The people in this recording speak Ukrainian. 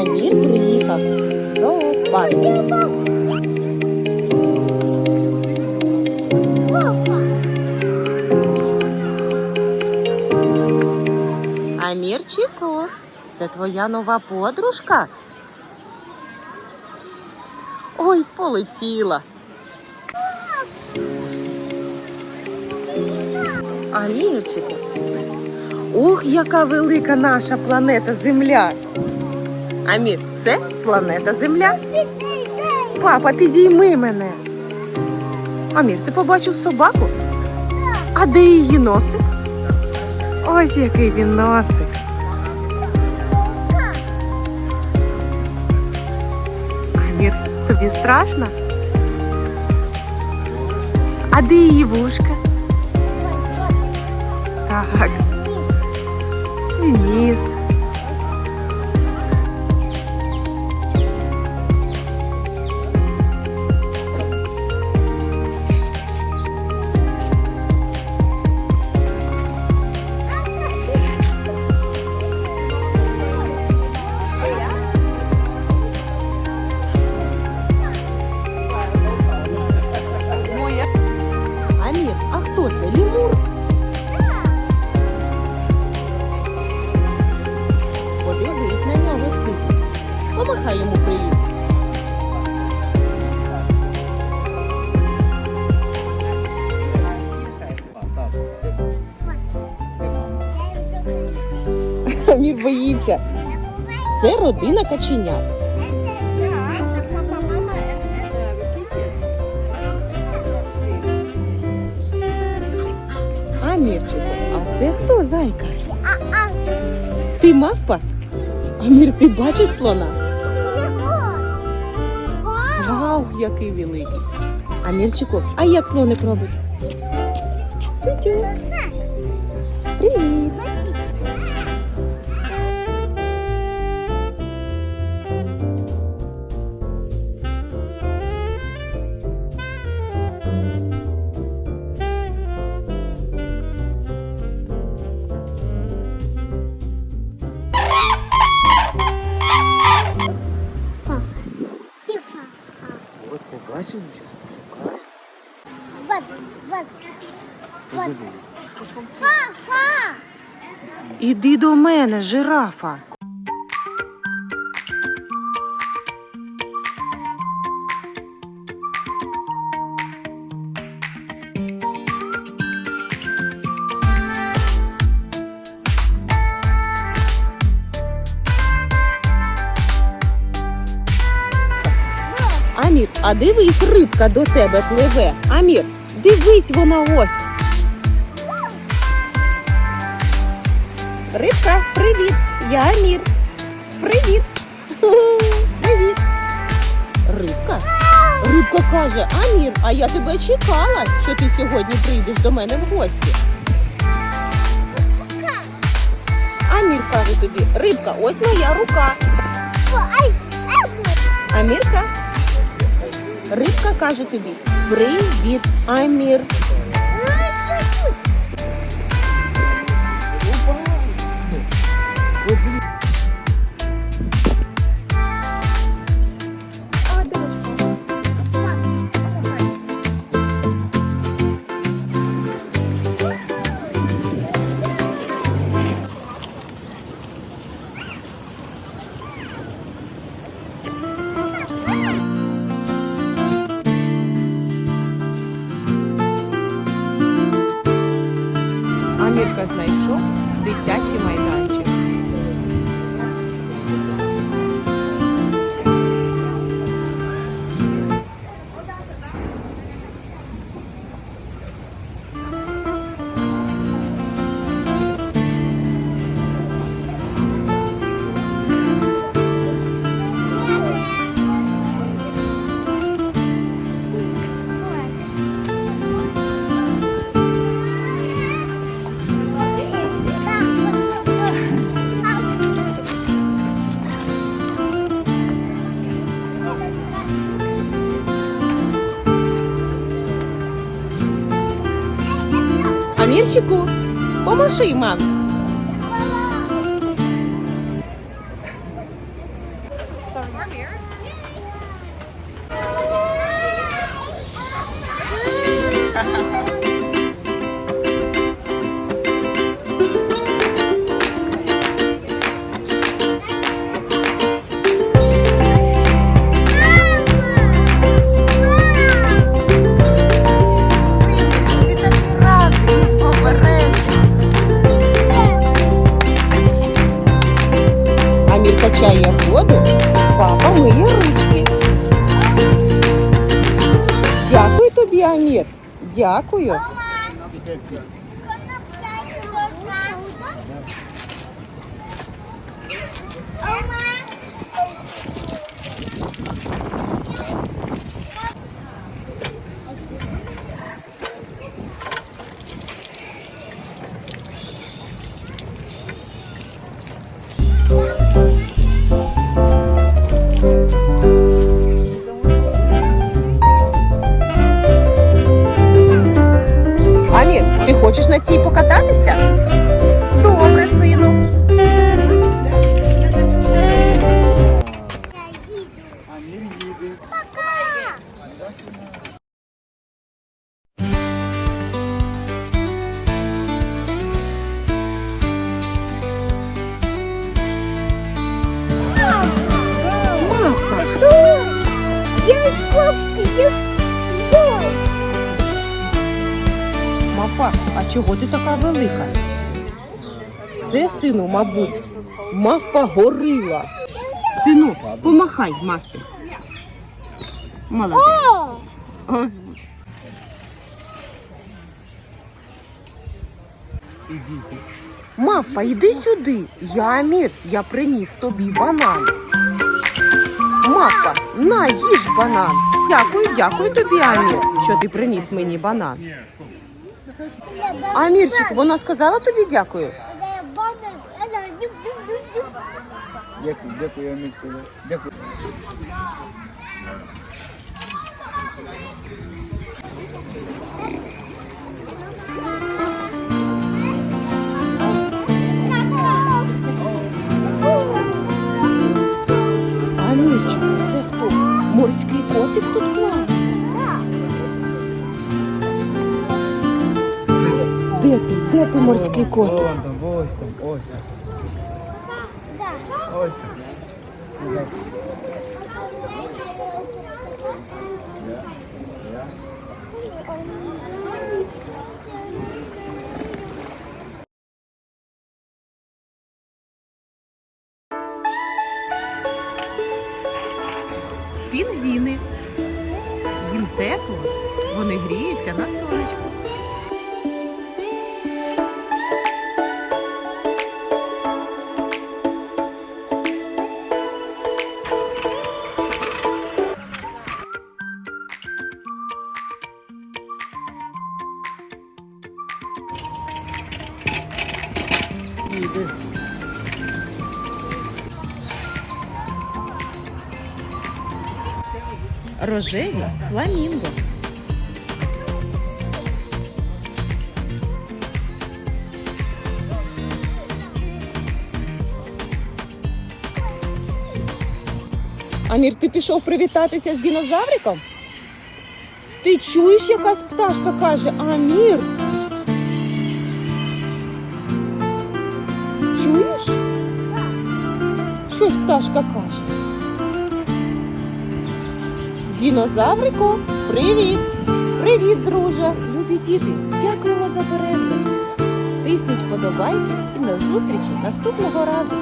Амір приїхав зоопарк. Амірчику, це твоя нова подружка? Ой, полетіла. Амірчику. Ох, яка велика наша планета Земля. Амір, це планета Земля. Папа, підійми мене. Амір, ти побачив собаку? А де її носик? Ось який він носик. Амір, тобі страшно? А де її вушка? Так, і ніс. Амір боїться. Це родина каченят. Амірчику, а це хто зайка? Ти мавпа? Амір, ти бачиш слона? Вау, який великий. Амірчику, а як слоник робить? Привіт. От побачив, зараз пошукаю. Вот, вот, вот. Папа! Іди до мене, жирафа. А дивись, рибка до тебе пливе. Амір, дивись, вона ось. Рибка, привіт! Я Амір. Привіт. Привіт. Рибка? Рибка каже, Амір, а я тебе чекала, що ти сьогодні прийдеш до мене в гості. Амір каже тобі, рибка, ось моя рука. Амірка? Рибка каже тобі, привіт, Амір. big Jackie, my Амірчику, помаши мамі. Качає воду, папа миє ручки. Дякую тобі, Амір. Дякую. Мапа, а чого ти така велика? Це, сину, мабуть, мавпа горила. Сину, помахай мавпі. Молодець. О, Мавпа, йди сюди. Я Амір, я приніс тобі банан. Мавпа, на, їж банан. Дякую, дякую тобі, Амір, що ти приніс мені банан. Амірчик, вона сказала тобі дякую. Дякую, дякую, Амір сказав. Дякую. Морський котик? Ось там, ось там. Ось там. Пінгвіни. Їм тепло, вони гріються на сонечку. Їде. Рожеві фламінго. Амір, ти пішов привітатися з динозавриком? Ти чуєш, якась пташка каже Амір? Чуєш? Щось пташка каже. Дінозаврику, привіт! Привіт, друже! Любі діти! Дякуємо за перегляд! Тисніть вподобайки і до зустрічі наступного разу!